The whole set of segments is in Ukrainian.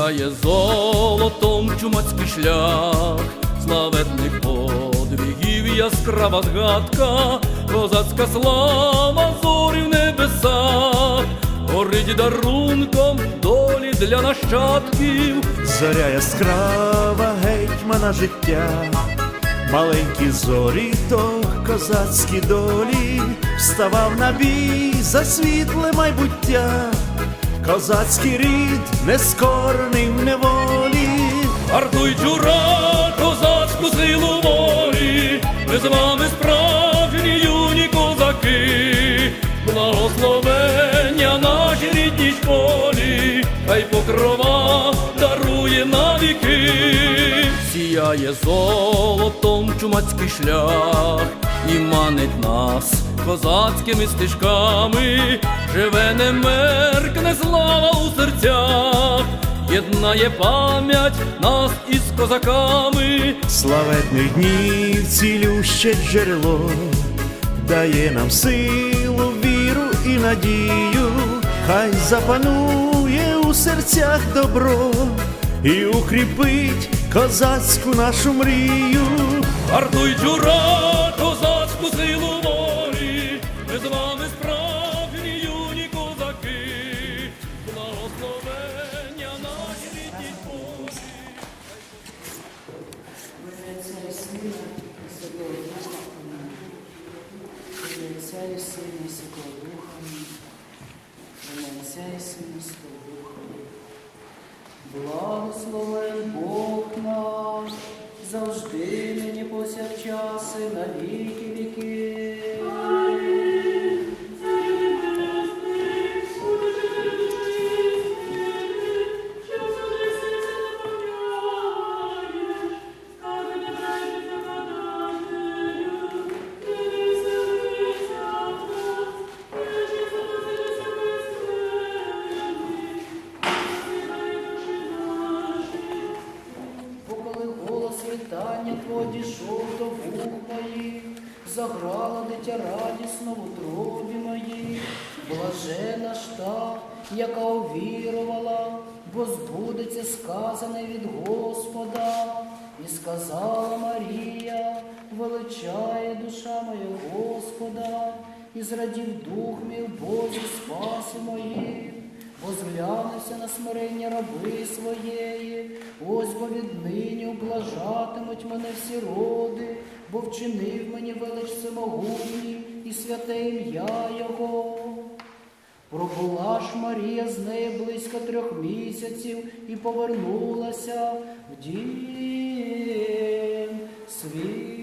сяє золотом чумацький шлях, славетних подвигів яскрава згадка, козацька слава зорі в небесах, горить дарунком долі для нащадків. Зоря яскрава гетьмана життя, маленькі зорі то козацькі долі, вставав на бій за світле майбуття, козацький рід нескорений в неволі. Артуй джура, козацьку силу волі, ми з вами справжні юні козаки, благословення наші рідні школі, хай покрова дарує навіки, сіяє золотом чумацький шлях і манить нас козацькими стежками, живе не меркне слава у серцях єднає пам'ять нас із козаками. Славетних днів цілюще джерело дає нам силу, віру і надію, хай запанує у серцях добро і укріпить козацьку нашу мрію. Артуй джура, козацьку силу волі, ми з вами справжні юні козаки, благословення наші рідні полі. Отця і Сина і Святого Духа. Отця і Сина і Святого Духа. Амінь. Ім'я Отця і Сина і Святого Духа. Амінь. Благословен Бог наш, завжди нині повсякчас і на віки віки. Заграла дитя радісно в утробі моїй, блажена ж та, яка увірувала, бо збудеться сказане від Господа, і сказала Марія, величає душа моя Господа, і зрадів дух мій в Бозі спаси моїх. Возглянувся на смирення раби своєї, ось бо віднині облажатимуть мене всі роди, бо вчинив мені велич всемогутній і святе ім'я Його. Пробула ж Марія з нею близько трьох місяців і повернулася в дім свій.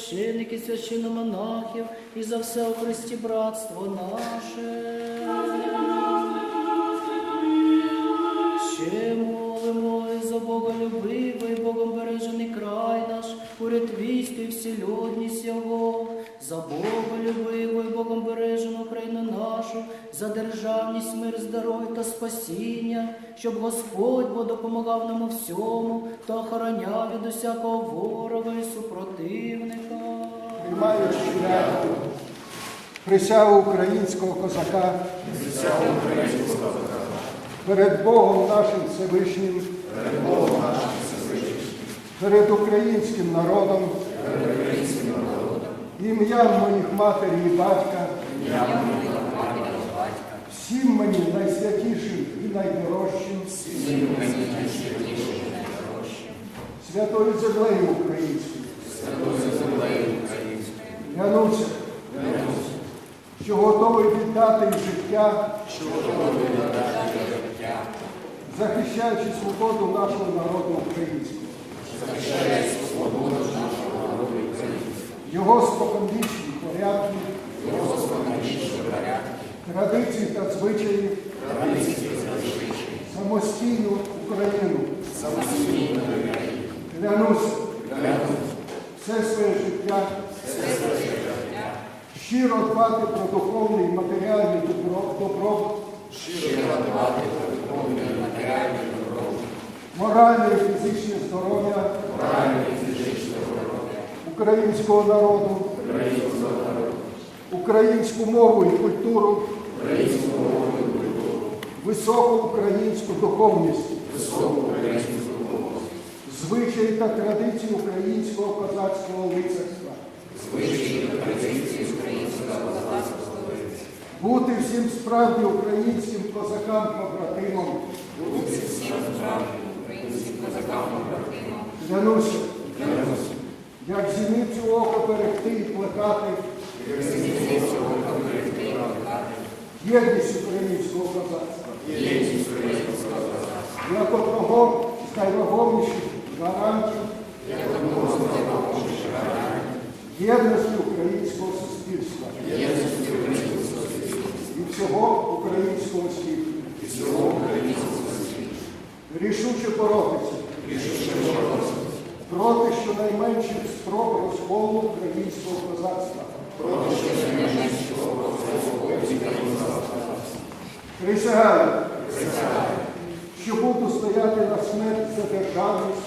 Наших священиків, священномонахів і за все у Христі братство наше. Ще молимо і за Боголюбивий, Богом бережений край наш, уряд війська і вселюдність Його, за Боголюбивий, Богом бережену країну нашу, за державність, мир, здоров'я та спасіння, щоб Господь Бо допомагав нам у всьому та охороняв від усякого ворога. Приймаю щиряку присягу українського козака. Перед Богом нашим Всевишнім, перед українським народом, ім'ям моїх матері і батька, всім мені найсвятішим і найдорожчим, святою землею українською. Клянуся, що готовий віддати і життя, захищаючи свободу нашого народу українського. Його споконвічні порядки, традиції та звичаї, самостійну Україну. Клянуся все своє життя щиро дбати про духовний і матеріальний добро- добробут, моральне і фізичне здоров'я. Українського народу, українську мову і культуру, високу українську духовність, звичаї та традиції українського козацького лицарства. Бути всім справді українським козакам-побратимом. Клянуся, як зіницю ока берегти і плекати єдність українського козацтва. Як одного з найвагоміших гарантів єдності українського суспільства. І всього українського світу. Рішуче боротися. Проти щонайменших спроб розколу українського козацтва. Присягаю, що буду стояти на смерть за державність,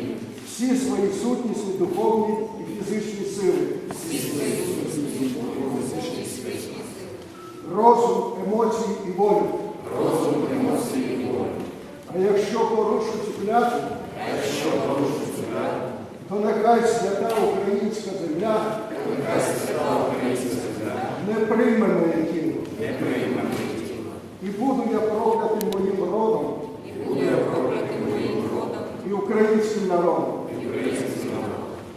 всі свої сутнісні духовні і фізичні сили, розум, емоції і волю. А якщо порушу цю клятву, то нехай свята українська земля не прийме моє тіло. І буду я проклятим моїм родом і українським народом.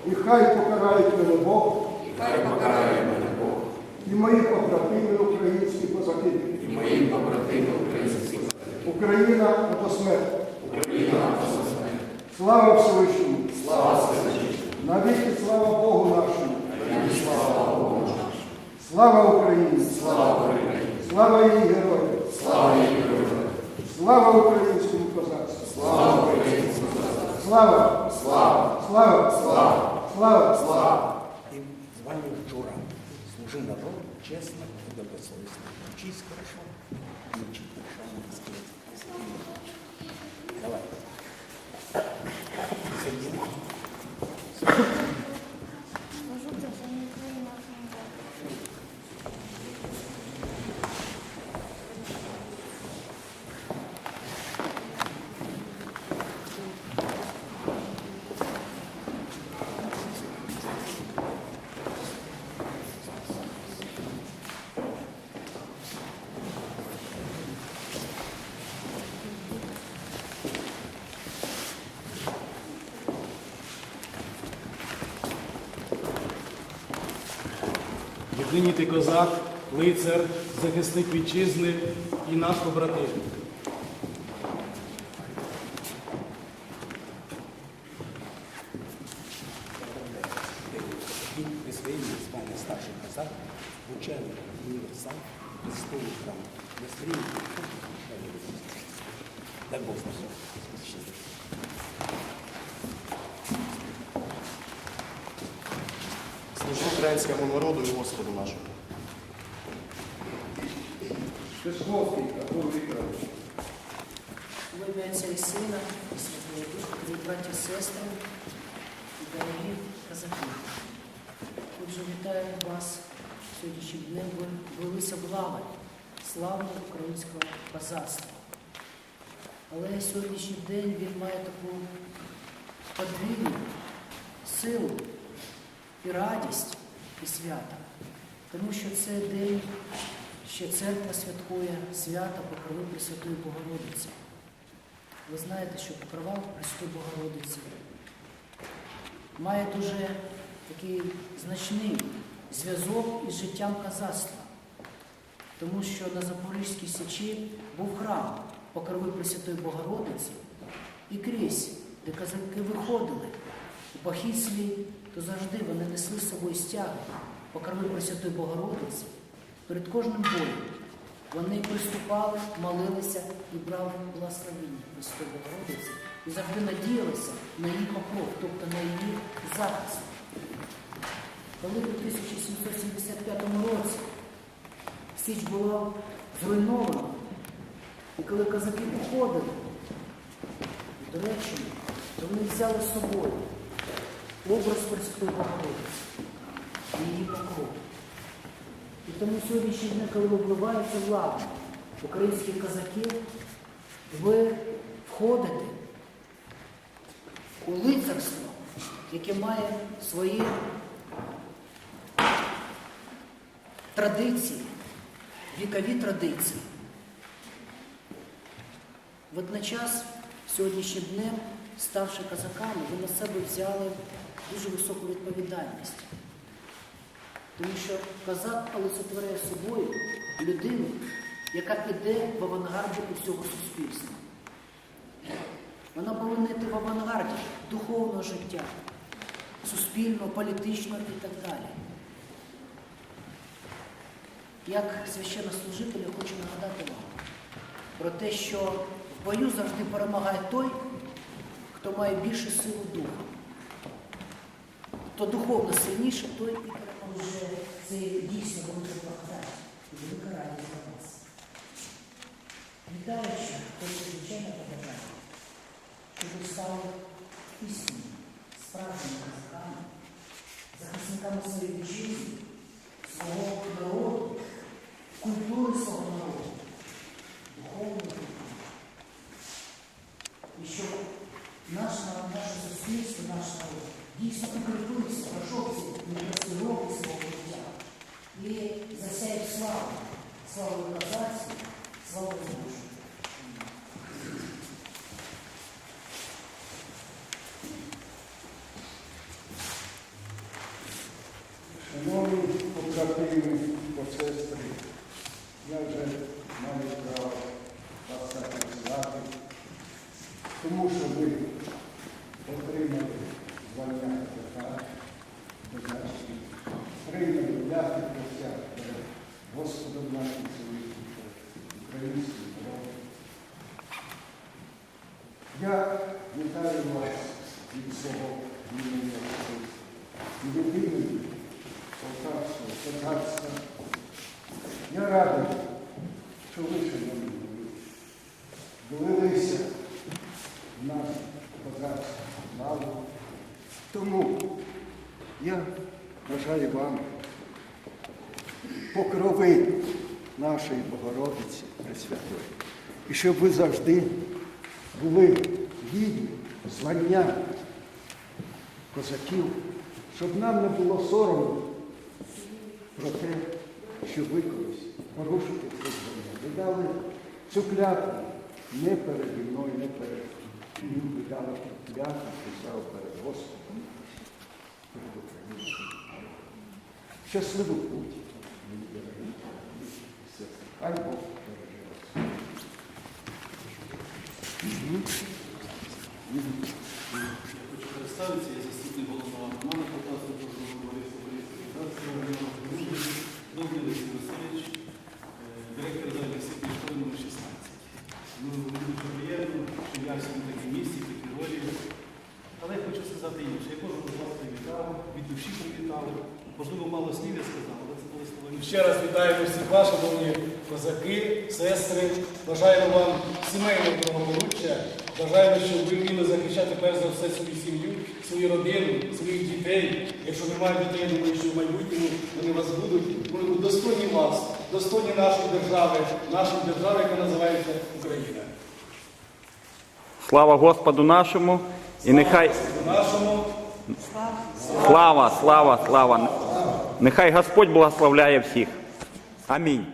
І хай покарають мене Бог і мої побратими українські козаки. І мої побратими українські козаки. Україна або смерть. Слава Всевишньому. Навіки слава Богу нашому. Слава Україні. Слава її героям. Слава українському козацтву. Слава Слава! Слава! Слава! Слава! Ты в звании Джура. Служи народу честно и добросовестно. Учись хорошо, и учить хорошо. Давай. Соедини. Єдині козак, лицар, захисник вітчизни і наш побратим. Українському народу і Господу нашому. Песковський Артур Вікторович. В ім'я Отця і Сина, і Святого Духа, дорогі браті і сестри, і дорогі казаки. Отже, вітаю вас сьогоднішнім днем. Велися в лаві славного українського козацтва. Але сьогоднішній день він має таку подвійну силу і радість, і свято. Тому що це день ще церква святкує свято Покрови Пресвятої Богородиці. ви знаєте, що покрова Пресвятої Богородиці має дуже такий значний зв'язок із життям казацтва. Тому що на Запорізькій Січі був храм покрови Пресвятої Богородиці, і крізь, де казаки виходили у похід свій, то завжди вони несли з собою стяги покрови Пресвятої Богородиці. Перед кожним боєм вони приступали, молилися і брали благословіння Пресвятої Богородиці і завжди надіялися на її покров, тобто на її захист. Коли у 1775 році Січ була зруйнована, і коли казаки походили в Туреччину, то вони взяли з собою образ Пресвятої Богородиці її покров. І тому сьогоднішній день, коли випливається влада українських казаків, ви входите у лицарство, яке має свої традиції, вікові традиції. Водночас, сьогоднішнім днем, ставши казаками, ви на себе взяли дуже високу відповідальність. Тому що козак олицетворяє собою людину, яка піде в авангарді усього суспільства. Вона повинна йти в авангарді духовного життя, суспільного, політичного і так далі. Як священнослужитель я хочу нагадати вам про те, що в бою завжди перемагає той, хто має більше силу духа. Хто духовно сильніше, той і. Вже це дійсно велика благодать і велика радість для вас. Вітаючи, хочу звичайно побажати, щоб ви стали пісні, справжніми казаками, захисниками своєї вітчизни, свого народу, культури свого народу, духовної культури. І щоб наш народ, наше суспільство, наш народ дійсно укріпився, пройшов ці непрості свого життя і засяяв славу, славу казації, славу Божу. Шановні побратими, посестри, я вже маю право вас так назвати, тому що ви отримали звання козака, козачки, прийняли дяки присяг перед Господом нашим Союзом, українським народом. Я вітаю вас від свого імені і від Полтавського козацтва. Я радий, що ви, шановні мої, долилися в наш козацький славу. Тому я бажаю вам покрови нашої Богородиці Пресвятої. І щоб ви завжди були гідні звання козаків, щоб нам не було соромно про те, що ви колись порушите це звання. Ви дали цю клятву не переді мною, не перед ним. Ви дали клятву, писав перед Господом. перед народом. Щасливу путь. Хай Бог береже вас. Хочу представитися, я заступник головного Романа Полтавського окружного товариства району Довгий Олексій Васильович, директор загальноосвітньої школи номер 16. Ну, дуже приємно, що я в такій місці, в такій ролі. Але я хочу сказати інше. Я кожного з привітав, від душі привітав. Можливо, мало слів я сказав, але це були слова. Ще раз вітаємо всіх вас, шановні козаки, сестри. Бажаємо вам сімейного благополуччя. Бажаємо, щоб ви вміли захищати перш за все свою сім'ю, свою родину, своїх дітей. Якщо немає дітей, я думаю, що в майбутньому вони вас будуть. Вони будуть достойні вас, достойні нашої держави, нашої держави, яка називається Україна. Слава Господу нашому і нехай Нашому слава, слава, слава. Нехай Господь благословляє всіх. Амінь.